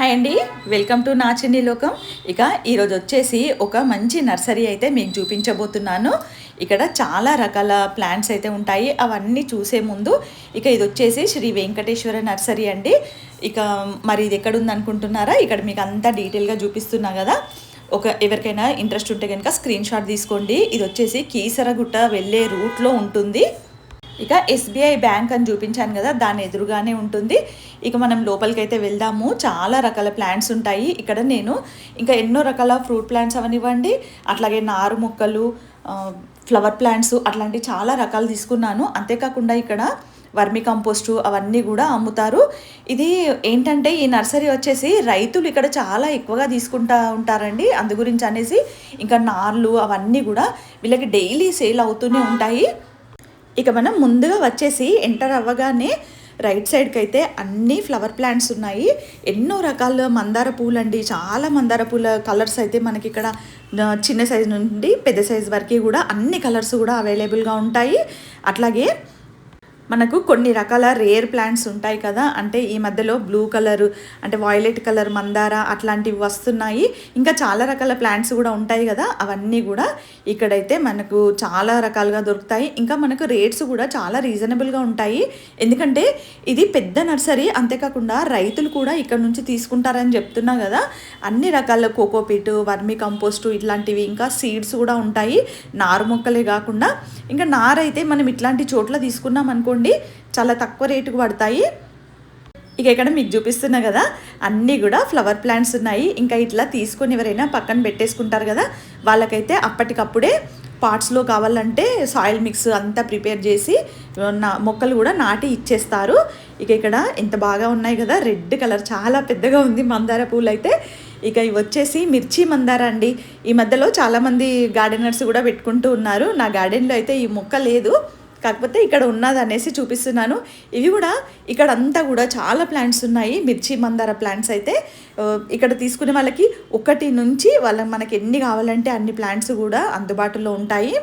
Hi అండి welcome to నా చిన్ని లోకం ఇక ఈరోజు వచ్చేసి ఒక మంచి నర్సరీ అయితే మీకు చూపించబోతున్నాను. ఇక్కడ చాలా రకాల ప్లాంట్స్ అయితే ఉంటాయి. అవన్నీ చూసే ముందు ఇక ఇది వచ్చేసి శ్రీ వెంకటేశ్వర నర్సరీ అండి. ఇక మరి ఇది ఎక్కడుంది అనుకుంటున్నారా ఇక్కడ మీకు అంతా డీటెయిల్గా చూపిస్తున్నా కదా. ఒక ఎవరికైనా ఇంట్రెస్ట్ ఉంటే కనుక స్క్రీన్ షాట్ తీసుకోండి. ఇది వచ్చేసి కీసరగుట్ట వెళ్ళే రూట్లో ఉంటుంది. ఇక ఎస్బీఐ బ్యాంక్ అని చూపించాను కదా దాని ఎదురుగానే ఉంటుంది. ఇక మనం లోపలికైతే వెళ్దాము. చాలా రకాల ప్లాంట్స్ ఉంటాయి. ఇక్కడ నేను ఇంకా ఎన్నో రకాల ఫ్రూట్ ప్లాంట్స్ అవనివ్వండి అట్లాగే నారు మొక్కలు ఫ్లవర్ ప్లాంట్స్ అట్లాంటి చాలా రకాలు తీసుకున్నాను. అంతేకాకుండా ఇక్కడ వర్మి కంపోస్టు అవన్నీ కూడా అమ్ముతారు. ఇది ఏంటంటే ఈ నర్సరీ వచ్చేసి రైతులు ఇక్కడ చాలా ఎక్కువగా తీసుకుంటా ఉంటారండి. అందు గురించి అనేసి ఇంకా నార్లు అవన్నీ కూడా వీళ్ళకి డైలీ సేల్ అవుతూనే ఉంటాయి. ఇక మనం ముందుగా వచ్చేసి ఎంటర్ అవ్వగానే రైట్ సైడ్కి అయితే అన్ని ఫ్లవర్ ప్లాంట్స్ ఉన్నాయి. ఎన్నో రకాల మందార పూలు అండి చాలా మందార పూల కలర్స్ అయితే మనకి ఇక్కడ చిన్న సైజ్ నుండి పెద్ద సైజ్ వరకు కూడా అన్ని కలర్స్ కూడా అవైలబుల్గా ఉంటాయి. అట్లాగే మనకు కొన్ని రకాల రేర్ ప్లాంట్స్ ఉంటాయి కదా. అంటే ఈ మధ్యలో బ్లూ కలర్ అంటే వాయిలెట్ కలర్ మందార అట్లాంటివి వస్తున్నాయి. ఇంకా చాలా రకాల ప్లాంట్స్ కూడా ఉంటాయి కదా. అవన్నీ కూడా ఇక్కడైతే మనకు చాలా రకాలుగా దొరుకుతాయి. ఇంకా మనకు రేట్స్ కూడా చాలా రీజనబుల్గా ఉంటాయి. ఎందుకంటే ఇది పెద్ద నర్సరీ అంతేకాకుండా రైతులు కూడా ఇక్కడ నుంచి తీసుకుంటారని చెప్తున్నా కదా. అన్ని రకాల కోకోపీట్ వర్మి కంపోస్టు ఇట్లాంటివి ఇంకా సీడ్స్ కూడా ఉంటాయి. నారు మొక్కలే కాకుండా. ఇంకా నారైతే మనం ఇట్లాంటి చోట్ల తీసుకున్నాం అనుకోండి చాలా తక్కువ రేటుకు పడతాయి. ఇక ఇక్కడ మీకు చూపిస్తున్నా కదా అన్నీ కూడా ఫ్లవర్ ప్లాంట్స్ ఉన్నాయి. ఇంకా ఇట్లా తీసుకొని ఎవరైనా పక్కన పెట్టేసుకుంటారు కదా వాళ్ళకైతే అప్పటికప్పుడే పార్ట్స్లో కావాలంటే సాయిల్ మిక్స్ అంతా ప్రిపేర్ చేసి నా మొక్కలు కూడా నాటి ఇచ్చేస్తారు. ఇక ఇక్కడ ఎంత బాగా ఉన్నాయి కదా రెడ్ కలర్ చాలా పెద్దగా ఉంది మందార పూలు అయితే ఇక ఇవి వచ్చేసి మిర్చి మందార అండి. ఈ మధ్యలో చాలామంది గార్డెనర్స్ కూడా పెట్టుకుంటూ ఉన్నారు. నా గార్డెన్లో అయితే ఈ మొక్క లేదు. కాకపోతే ఇక్కడ ఉన్నది అనేసి చూపిస్తున్నాను. ఇవి కూడా ఇక్కడ అంతా కూడా చాలా ప్లాంట్స్ ఉన్నాయి. మిర్చి మందార ప్లాంట్స్ అయితే ఇక్కడ తీసుకునే వాళ్ళకి ఒకటి నుంచి వాళ్ళ మనకి ఎన్ని కావాలంటే అన్ని ప్లాంట్స్ కూడా అందుబాటులో ఉంటాయి.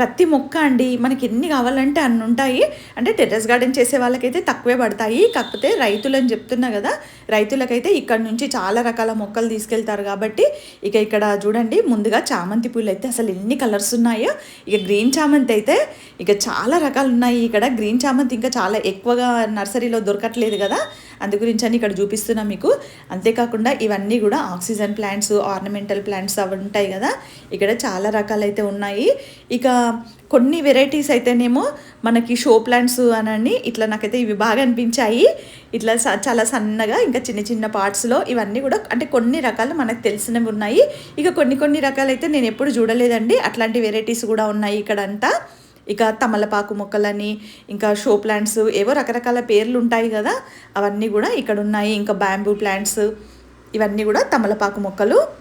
ప్రతి మొక్క అండి మనకి ఎన్ని కావాలంటే అన్ని ఉంటాయి. అంటే టెర్రస్ గార్డెన్ చేసే వాళ్ళకైతే తక్కువే పడతాయి. కాకపోతే రైతులు అని చెప్తున్నా కదా రైతులకైతే ఇక్కడ నుంచి చాలా రకాల మొక్కలు తీసుకెళ్తారు కాబట్టి ఇక ఇక్కడ చూడండి ముందుగా చామంతి పూలు అయితే అసలు ఎన్ని కలర్స్ ఉన్నాయో ఇక గ్రీన్ చామంతి అయితే ఇక చాలా రకాలు ఉన్నాయి. ఇక్కడ గ్రీన్ చామంతి ఇంకా చాలా ఎక్కువగా నర్సరీలో దొరకట్లేదు కదా. అందు గురించి అని ఇక్కడ చూపిస్తున్నా మీకు. అంతేకాకుండా ఇవన్నీ కూడా ఆక్సిజన్ ప్లాంట్స్ ఆర్నమెంటల్ ప్లాంట్స్ అవి ఉంటాయి కదా. ఇక్కడ చాలా రకాలైతే ఉన్నాయి. ఇక కొన్ని వెరైటీస్ అయితేనేమో మనకి షో ప్లాంట్స్ అనండి ఇట్లా నాకైతే ఇవి బాగా అనిపించాయి. ఇట్లా స- చాలా సన్నగా ఇంకా చిన్న చిన్న పార్ట్స్లో ఇవన్నీ కూడా అంటే కొన్ని రకాలు మనకు తెలిసినవి ఉన్నాయి. ఇక కొన్ని కొన్ని రకాలైతే నేను ఎప్పుడు చూడలేదండి. అట్లాంటి వెరైటీస్ కూడా ఉన్నాయి ఇక్కడంతా. ఇక తమలపాకు మొక్కలని ఇంకా షో ప్లాంట్స్ ఏవో రకరకాల పేర్లు ఉంటాయి కదా అవన్నీ కూడా ఇక్కడ ఉన్నాయి ఇంకా బ్యాంబూ ప్లాంట్స్ ఇవన్నీ కూడా తమలపాకు మొక్కలు.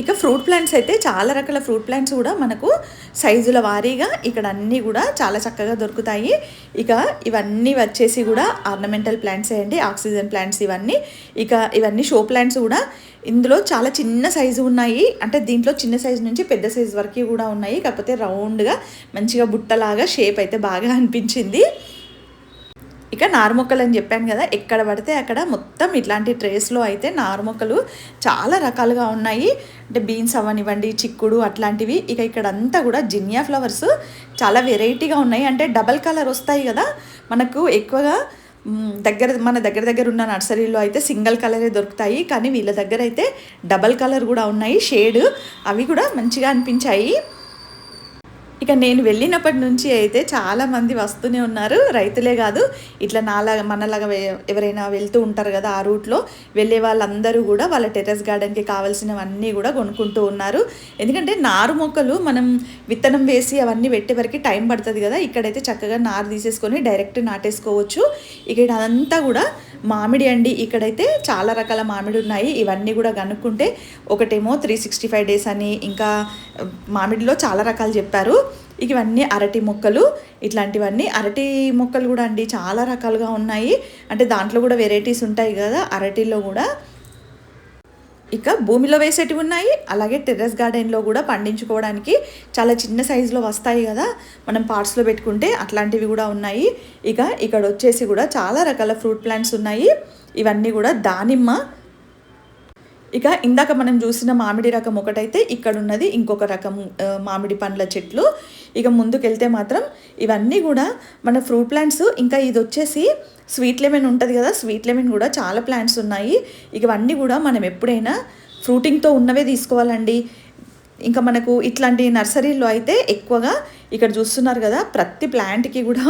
ఇక ఫ్రూట్ ప్లాంట్స్ అయితే చాలా రకాల ఫ్రూట్ ప్లాంట్స్ కూడా మనకు సైజుల వారీగా ఇక్కడ అన్నీ కూడా చాలా చక్కగా దొరుకుతాయి. ఇక ఇవన్నీ వచ్చేసి కూడా ఆర్నమెంటల్ ప్లాంట్స్ అండి ఆక్సిజన్ ప్లాంట్స్ ఇవన్నీ. ఇక ఇవన్నీ షో ప్లాంట్స్ కూడా ఇందులో చాలా చిన్న సైజు ఉన్నాయి. అంటే దీంట్లో చిన్న సైజు నుంచి పెద్ద సైజు వరకు కూడా ఉన్నాయి. కాకపోతే రౌండ్గా మంచిగా బుట్టలాగా షేప్ అయితే బాగా అనిపించింది. ఇక నారుమొక్కలు అని చెప్పాను కదా ఎక్కడ పడితే అక్కడ మొత్తం ఇట్లాంటి ట్రేస్లో అయితే నారుమొక్కలు చాలా రకాలుగా ఉన్నాయి. అంటే బీన్స్ అవనివ్వండి చిక్కుడు అట్లాంటివి. ఇక ఇక్కడ అంతా కూడా జినియా ఫ్లవర్స్ చాలా వెరైటీగా ఉన్నాయి. అంటే డబల్ కలర్ వస్తాయి కదా మనకు ఎక్కువగా దగ్గర మన దగ్గర దగ్గర ఉన్న నర్సరీలో అయితే సింగిల్ కలరే దొరుకుతాయి. కానీ వీళ్ళ దగ్గర అయితే డబల్ కలర్ కూడా ఉన్నాయి. షేడ్ అవి కూడా మంచిగా అనిపించాయి. ఇక నేను వెళ్ళినప్పటి నుంచి అయితే చాలామంది వస్తూనే ఉన్నారు. రైతులే కాదు ఇట్లా నాలాగా మనలాగా ఎవరైనా వెళ్తూ ఉంటారు కదా ఆ రూట్లో వెళ్ళే వాళ్ళందరూ కూడా వాళ్ళ టెర్రస్ గార్డెన్కి కావాల్సినవన్నీ కూడా కొనుక్కుంటూ ఉన్నారు. ఎందుకంటే నారు మొక్కలు మనం విత్తనం వేసి అవన్నీ పెట్టే వరకు టైం పడుతుంది కదా ఇక్కడైతే చక్కగా నారు తీసేసుకొని డైరెక్ట్ నాటేసుకోవచ్చు. ఇక్కడ అదంతా కూడా మామిడి అండి. ఇక్కడైతే చాలా రకాల మామిడి ఉన్నాయి. ఇవన్నీ కూడా కనుక్కుంటే ఒకటేమో త్రీ సిక్స్టీ ఫైవ్ డేస్ అని ఇంకా మామిడిలో చాలా రకాలు చెప్పారు. ఇక ఇవన్నీ అరటి మొక్కలు. ఇట్లాంటివన్నీ అరటి మొక్కలు కూడా అండి. చాలా రకాలుగా ఉన్నాయి. అంటే దాంట్లో కూడా వెరైటీస్ ఉంటాయి కదా అరటిలో కూడా. ఇక భూమిలో వేసేటివి ఉన్నాయి. అలాగే టెర్రస్ గార్డెన్లో కూడా పండించుకోవడానికి చాలా చిన్న సైజులో వస్తాయి కదా. మనం పార్ట్స్లో పెట్టుకుంటే అట్లాంటివి కూడా ఉన్నాయి. ఇక ఇక్కడ వచ్చేసి కూడా చాలా రకాల ఫ్రూట్ ప్లాంట్స్ ఉన్నాయి. ఇవన్నీ కూడా దానిమ్మ ఇక ఇందాక మనం చూసిన మామిడి రకం ఒకటైతే ఇక్కడ ఉన్నది ఇంకొక రకం మామిడి పండ్ల చెట్లు. ఇక ముందుకెళ్తే మాత్రం ఇవన్నీ కూడా మన ఫ్రూట్ ప్లాంట్స్. ఇంకా ఇది వచ్చేసి స్వీట్ లెమన్ ఉంటుంది కదా స్వీట్ లెమన్ కూడా చాలా ప్లాంట్స్ ఉన్నాయి. ఇక ఇవన్నీ కూడా మనం ఎప్పుడైనా ఫ్రూటింగ్తో ఉన్నవే తీసుకోవాలండి. ఇంకా మనకు ఇట్లాంటి నర్సరీలో అయితే ఎక్కువగా ఇక్కడ చూస్తున్నారు కదా ప్రతి ప్లాంట్కి కూడా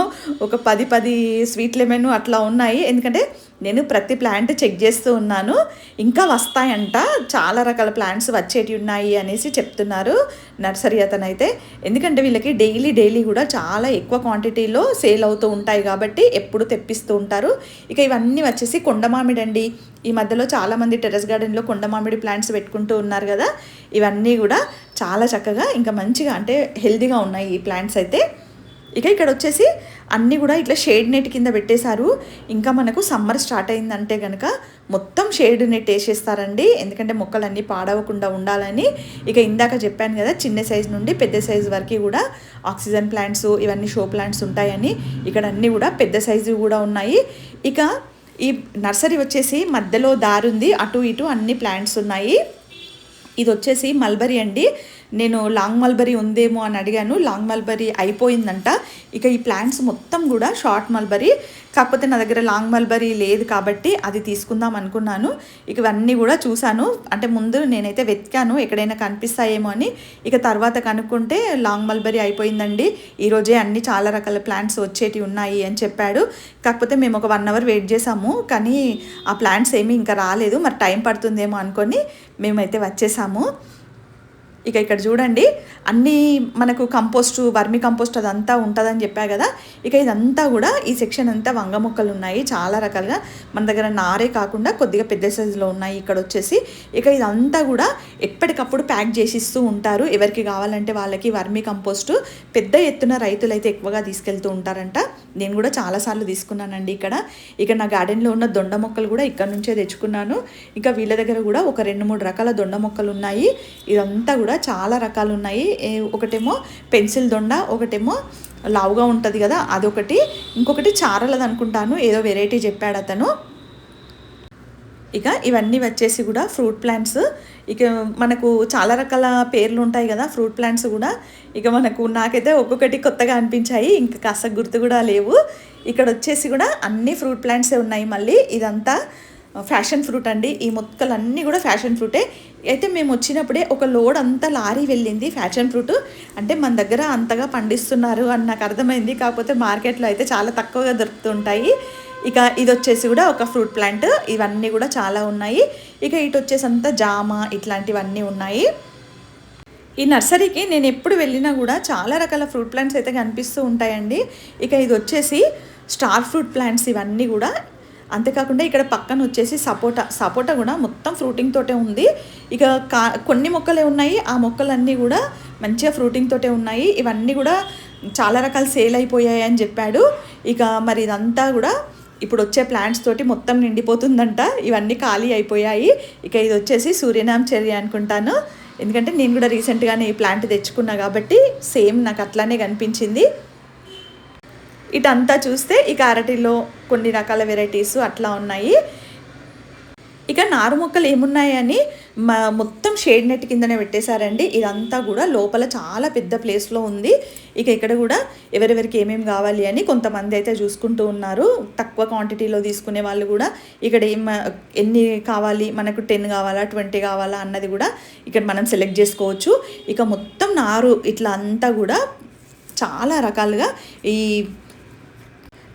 ఒక పది పది స్వీట్ లెమన్ అట్లా ఉన్నాయి. ఎందుకంటే నేను ప్రతి ప్లాంట్ చెక్ చేస్తూ ఉన్నాను. ఇంకా వస్తాయంట. చాలా రకాల ప్లాంట్స్ వచ్చేటి ఉన్నాయి అనేసి చెప్తున్నారు నర్సరీ అతను అయితే ఎందుకంటే వీళ్ళకి డైలీ డైలీ కూడా చాలా ఎక్కువ క్వాంటిటీలో సేల్ అవుతూ ఉంటాయి కాబట్టి ఎప్పుడు తెప్పిస్తూ ఉంటారు. ఇక ఇవన్నీ వచ్చేసి కొండమామిడండి. అండి ఈ మధ్యలో చాలామంది టెర్రస్ గార్డెన్లో కొండమామిడి ప్లాంట్స్ పెట్టుకుంటూ ఉన్నారు కదా. ఇవన్నీ కూడా చాలా చక్కగా ఇంకా మంచిగా అంటే హెల్దీగా ఉన్నాయి ఈ ప్లాంట్స్ అయితే. ఇక ఇక్కడ వచ్చేసి అన్నీ కూడా ఇట్లా షేడ్ నెట్ కింద పెట్టేశారు. ఇంకా మనకు సమ్మర్ స్టార్ట్ అయిందంటే కనుక మొత్తం షేడ్ నెట్ వేసేస్తారండి. ఎందుకంటే మొక్కలన్నీ పాడవకుండా ఉండాలని. ఇక ఇందాక చెప్పాను కదా చిన్న సైజు నుండి పెద్ద సైజు వరకు కూడా ఆక్సిజన్ ప్లాంట్స్ ఇవన్నీ షో ప్లాంట్స్ ఉంటాయని. ఇక్కడ అన్నీ కూడా పెద్ద సైజు కూడా ఉన్నాయి. ఇక ఈ నర్సరీ వచ్చేసి మధ్యలో దారి ఉంది. అటు ఇటు అన్ని ప్లాంట్స్ ఉన్నాయి. ఇది వచ్చేసి మల్బరీ అండి. నేను లాంగ్ మల్బరీ ఉందేమో అని అడిగాను. లాంగ్ మల్బరీ అయిపోయిందంట. ఇక ఈ ప్లాంట్స్ మొత్తం కూడా షార్ట్ మల్బరీ. కాకపోతే నా దగ్గర లాంగ్ మల్బరీ లేదు కాబట్టి అది తీసుకుందాం అనుకున్నాను. ఇక ఇవన్నీ కూడా చూశాను. అంటే ముందు నేనైతే వెతికాను ఎక్కడైనా కనిపిస్తాయేమో అని. ఇక తర్వాత కనుక్కుంటే లాంగ్ మల్బరీ అయిపోయిందండి. ఈరోజే అన్ని చాలా రకాల ప్లాంట్స్ వచ్చేటివి ఉన్నాయి అని చెప్పాడు. కాకపోతే మేము ఒక వన్ అవర్ వెయిట్ చేసాము కానీ ఆ ప్లాంట్స్ ఏమీ ఇంకా రాలేదు. మరి టైం పడుతుందేమో అనుకొని మేమైతే వచ్చేసాము. ఇక ఇక్కడ చూడండి అన్నీ మనకు కంపోస్టు వర్మి కంపోస్ట్ అదంతా ఉంటుందని చెప్పా కదా. ఇక ఇదంతా కూడా ఈ సెక్షన్ అంతా వంగ మొక్కలు ఉన్నాయి చాలా రకాలుగా. మన దగ్గర నారే కాకుండా కొద్దిగా పెద్ద సైజులో ఉన్నాయి ఇక్కడ వచ్చేసి. ఇక ఇదంతా కూడా ఎప్పటికప్పుడు ప్యాక్ చేసి ఇస్తూ ఉంటారు. ఎవరికి కావాలంటే వాళ్ళకి వర్మి కంపోస్టు పెద్ద ఎత్తున రైతులు అయితే ఎక్కువగా తీసుకెళ్తూ ఉంటారంట. నేను కూడా చాలాసార్లు తీసుకున్నానండి ఇక్కడ. ఇక నా గార్డెన్లో ఉన్న దొండ మొక్కలు కూడా ఇక్కడ నుంచే తెచ్చుకున్నాను. ఇంకా వీళ్ళ దగ్గర కూడా ఒక రెండు మూడు రకాల దొండ మొక్కలు ఉన్నాయి. ఇదంతా కూడా కూడా చాలా రకాలు ఉన్నాయి. ఏ- ఒకటేమో పెన్సిల్ దొండ ఒకటేమో లావుగా ఉంటుంది కదా అదొకటి. ఇంకొకటి చారలది అనుకుంటాను ఏదో వెరైటీ చెప్పాడు అతను. ఇక ఇవన్నీ వచ్చేసి కూడా ఫ్రూట్ ప్లాంట్స్. ఇక మనకు చాలా రకాల పేర్లు ఉంటాయి కదా ఫ్రూట్ ప్లాంట్స్ కూడా. ఇక మనకు నాకైతే ఒక్కొక్కటి కొత్తగా అనిపించాయి ఇంకా కాస్త గుర్తు కూడా లేవు. ఇక్కడ వచ్చేసి కూడా అన్ని ఫ్రూట్ ప్లాంట్సే ఉన్నాయి మళ్ళీ. ఇదంతా ఫ్యాషన్ ఫ్రూట్ అండి. ఈ మొక్కలన్నీ కూడా ఫ్యాషన్ ఫ్రూటే. అయితే మేము వచ్చినప్పుడే ఒక లోడ్ అంతా లారీ వెళ్ళింది ఫ్యాషన్ ఫ్రూట్. అంటే మన దగ్గర అంతగా పండిస్తున్నారు అని నాకు అర్థమైంది. కాకపోతే మార్కెట్లో అయితే చాలా తక్కువగా దొరుకుతుంటాయి. ఇక ఇది వచ్చేసి కూడా ఒక ఫ్రూట్ ప్లాంట్. ఇవన్నీ కూడా చాలా ఉన్నాయి. ఇక ఇటు వచ్చేసి అంతా జామ ఇట్లాంటివన్నీ ఉన్నాయి. ఈ నర్సరీకి నేను ఎప్పుడు వెళ్ళినా కూడా చాలా రకాల ఫ్రూట్ ప్లాంట్స్ అయితే కనిపిస్తూ ఉంటాయండి. ఇక ఇది వచ్చేసి స్టార్ ఫ్రూట్ ప్లాంట్స్ ఇవన్నీ కూడా. అంతేకాకుండా ఇక్కడ పక్కన వచ్చేసి సపోటా. సపోటా కూడా మొత్తం ఫ్రూటింగ్ తోటే ఉంది. ఇక కా కొన్ని మొక్కలే ఉన్నాయి. ఆ మొక్కలన్నీ కూడా మంచిగా ఫ్రూటింగ్ తోటే ఉన్నాయి. ఇవన్నీ కూడా చాలా రకాల సేల్ అయిపోయాయి అని చెప్పాడు. ఇక మరి ఇదంతా కూడా ఇప్పుడు వచ్చే ప్లాంట్స్ తోటి మొత్తం నిండిపోతుందంట. ఇవన్నీ ఖాళీ అయిపోయాయి. ఇక ఇది వచ్చేసి సూర్యనామ చెర్రీ అనుకుంటాను. ఎందుకంటే నేను కూడా రీసెంట్గానే ఈ ప్లాంట్ తెచ్చుకున్నా కాబట్టి సేమ్ నాకు అట్లానే కనిపించింది. ఇటంతా చూస్తే ఇక అరటిలో కొన్ని రకాల వెరైటీస్ అట్లా ఉన్నాయి. ఇక నారు మొక్కలు ఏమున్నాయని మా మొత్తం షేడ్ నెట్ కిందనే పెట్టేశారండి. ఇదంతా కూడా లోపల చాలా పెద్ద ప్లేస్లో ఉంది. ఇక ఇక్కడ కూడా ఎవరెవరికి ఏమేమి కావాలి అని కొంతమంది అయితే చూసుకుంటూ ఉన్నారు. తక్కువ క్వాంటిటీలో తీసుకునే వాళ్ళు కూడా ఇక్కడ ఏం ఎన్ని కావాలి మనకు టెన్ కావాలా ట్వంటీ కావాలా అన్నది కూడా ఇక్కడ మనం సెలెక్ట్ చేసుకోవచ్చు. ఇక మొత్తం నారు ఇట్లా అంతా కూడా చాలా రకాలుగా ఈ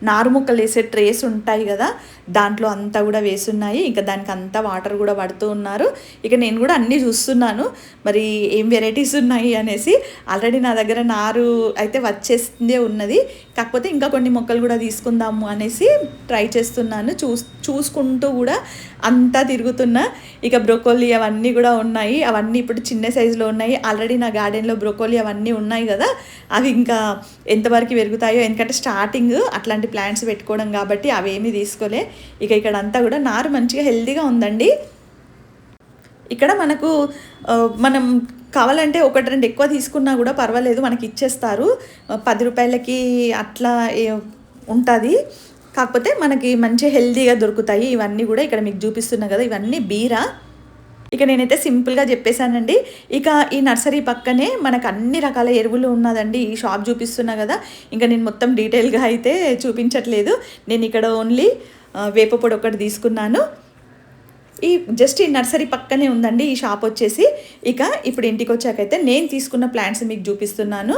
నారుముక్కలు వేసే ట్రేస్ ఉంటాయి కదా దాంట్లో అంతా కూడా వేసున్నాయి. ఇంకా దానికి అంతా వాటర్ కూడా పడుతూ ఉన్నారు. ఇక నేను కూడా అన్నీ చూస్తున్నాను. మరి ఏం వెరైటీస్ ఉన్నాయి అనేసి ఆల్రెడీ నా దగ్గర నారు అయితే వచ్చేసిందే ఉన్నది. కాకపోతే ఇంకా కొన్ని మొక్కలు కూడా తీసుకుందాము అనేసి ట్రై చేస్తున్నాను. చూస్ చూసుకుంటూ కూడా అంతా తిరుగుతున్నా. ఇక బ్రోకోలీ అవన్నీ కూడా ఉన్నాయి. అవన్నీ ఇప్పుడు చిన్న సైజులో ఉన్నాయి. ఆల్రెడీ నా గార్డెన్లో బ్రోకోలీ అవన్నీ ఉన్నాయి కదా. అవి ఇంకా ఎంతవరకు పెరుగుతాయో ఎందుకంటే స్టార్టింగ్ అట్లాంటి ప్లాంట్స్ పెట్టుకోవడం కాబట్టి అవేమీ తీసుకోలే. ఇక ఇక్కడ అంతా కూడా నారు మంచిగా హెల్దీగా ఉందండి. ఇక్కడ మనకు మనం కావాలంటే ఒకటి రెండు ఎక్కువ తీసుకున్నా కూడా పర్వాలేదు మనకి ఇచ్చేస్తారు. పది రూపాయలకి అట్లా ఉంటుంది. కాకపోతే మనకి మంచి హెల్తీగా దొరుకుతాయి. ఇవన్నీ కూడా ఇక్కడ మీకు చూపిస్తున్నా కదా ఇవన్నీ బీరా. ఇక నేనైతే సింపుల్గా చెప్పేశానండి. ఇక ఈ నర్సరీ పక్కనే మనకు అన్ని రకాల ఎరువులు ఉన్నదండి. ఈ షాప్ చూపిస్తున్నా కదా ఇంకా నేను మొత్తం డీటెయిల్గా అయితే చూపించట్లేదు. నేను ఇక్కడ ఓన్లీ వేప పొడి ఒకటి తీసుకున్నాను. ఈ జస్ట్ ఈ నర్సరీ పక్కనే ఉందండి ఈ షాప్ వచ్చేసి. ఇక ఇప్పుడు ఇంటికి వచ్చాకైతే నేను తీసుకున్న ప్లాంట్స్ మీకు చూపిస్తున్నాను.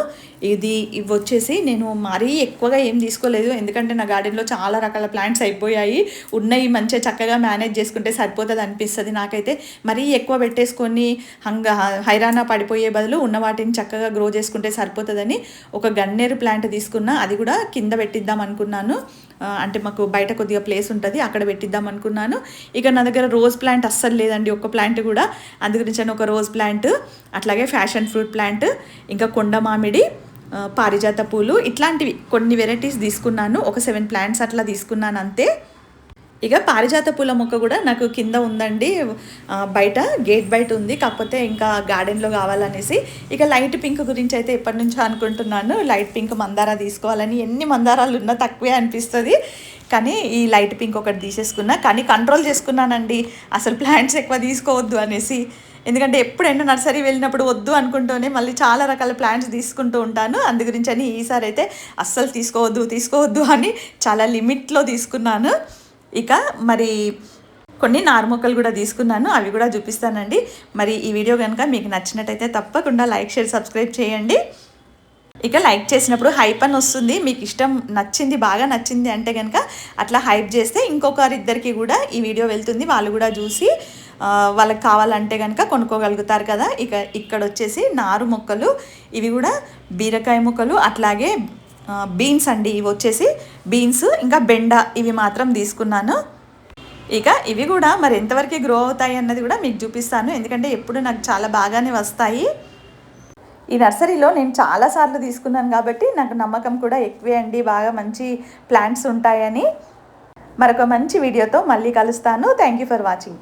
ఇది ఇవి వచ్చేసి నేను మరీ ఎక్కువగా ఏం తీసుకోలేదు. ఎందుకంటే నా గార్డెన్లో చాలా రకాల ప్లాంట్స్ అయిపోయాయి. ఉన్నాయి మంచిగా చక్కగా మేనేజ్ చేసుకుంటే సరిపోతుంది అనిపిస్తుంది నాకైతే. మరీ ఎక్కువ పెట్టేసుకొని హంగ హైరాణ పడిపోయే బదులు ఉన్న వాటిని చక్కగా గ్రో చేసుకుంటే సరిపోతుందని ఒక గన్నేరు ప్లాంట్ తీసుకున్నా అది కూడా కింద పెట్టిద్దాం అనుకున్నాను. అంటే మాకు బయట కొద్దిగా ప్లేస్ ఉంటుంది అక్కడ పెట్టిద్దాం అనుకున్నాను. ఇక నా దగ్గర రోజ్ ప్లాంట్ అస్సలు లేదండి ఒక్క ప్లాంట్ కూడా. అందుగురించి అని ఒక రోజ్ ప్లాంట్ అట్లాగే ఫ్యాషన్ ఫ్రూట్ ప్లాంట్ ఇంకా కొండ మామిడి పారిజాత పూలు ఇట్లాంటివి కొన్ని వెరైటీస్ తీసుకున్నాను. ఒక సెవెన్ ప్లాంట్స్ అట్లా తీసుకున్నాను అంతే. ఇక పారిజాత పూల మొక్క కూడా నాకు కింద ఉందండి. బయట గేట్ బయట ఉంది. కాకపోతే ఇంకా గార్డెన్లో కావాలనేసి ఇక లైట్ పింక్ గురించి అయితే ఎప్పటి నుంచో అనుకుంటున్నాను. లైట్ పింక్ మందార తీసుకోవాలని ఎన్ని మందారాలు ఉన్నా తక్కువే అనిపిస్తుంది. కానీ ఈ లైట్ పింక్ ఒకటి తీసేసుకున్నా. కానీ కంట్రోల్ చేసుకున్నానండి. అసలు ప్లాంట్స్ ఎక్కువ తీసుకోవద్దు అనేసి. ఎందుకంటే ఎప్పుడైనా నర్సరీ వెళ్ళినప్పుడు వద్దు అనుకుంటూనే మళ్ళీ చాలా రకాల ప్లాంట్స్ తీసుకుంటూ ఉంటాను. అందు గురించి అని ఈసారి అయితే అస్సలు తీసుకోవద్దు తీసుకోవద్దు అని చాలా లిమిట్లో తీసుకున్నాను. ఇక మరి కొన్ని నారు మొక్కలు కూడా తీసుకున్నాను అవి కూడా చూపిస్తానండి. మరి ఈ వీడియో కనుక మీకు నచ్చినట్టయితే తప్పకుండా లైక్ షేర్ సబ్స్క్రైబ్ చేయండి. ఇక లైక్ చేసినప్పుడు హైప్ అని వస్తుంది. మీకు ఇష్టం నచ్చింది బాగా నచ్చింది అంటే కనుక అట్లా హైప్ చేస్తే ఇంకొకరిద్దరికి కూడా ఈ వీడియో వెళ్తుంది. వాళ్ళు కూడా చూసి వాళ్ళకి కావాలంటే కనుక కొనుక్కోగలుగుతారు కదా. ఇక ఇక్కడ వచ్చేసి నారు మొక్కలు ఇవి కూడా బీరకాయ మొక్కలు అట్లాగే బీన్స్ అండి. ఇవి వచ్చేసి బీన్స్ ఇంకా బెండ ఇవి మాత్రం తీసుకున్నాను. ఇక ఇవి కూడా మరి ఎంతవరకు గ్రో అవుతాయి అన్నది కూడా మీకు చూపిస్తాను. ఎందుకంటే ఎప్పుడు నాకు చాలా బాగానే వస్తాయి. ఈ నర్సరీలో నేను చాలాసార్లు తీసుకున్నాను కాబట్టి నాకు నమ్మకం కూడా ఎక్కువే అండి. బాగా మంచి ప్లాంట్స్ ఉంటాయని. మరొక మంచి వీడియోతో మళ్ళీ కలుస్తాను. Thank you for watching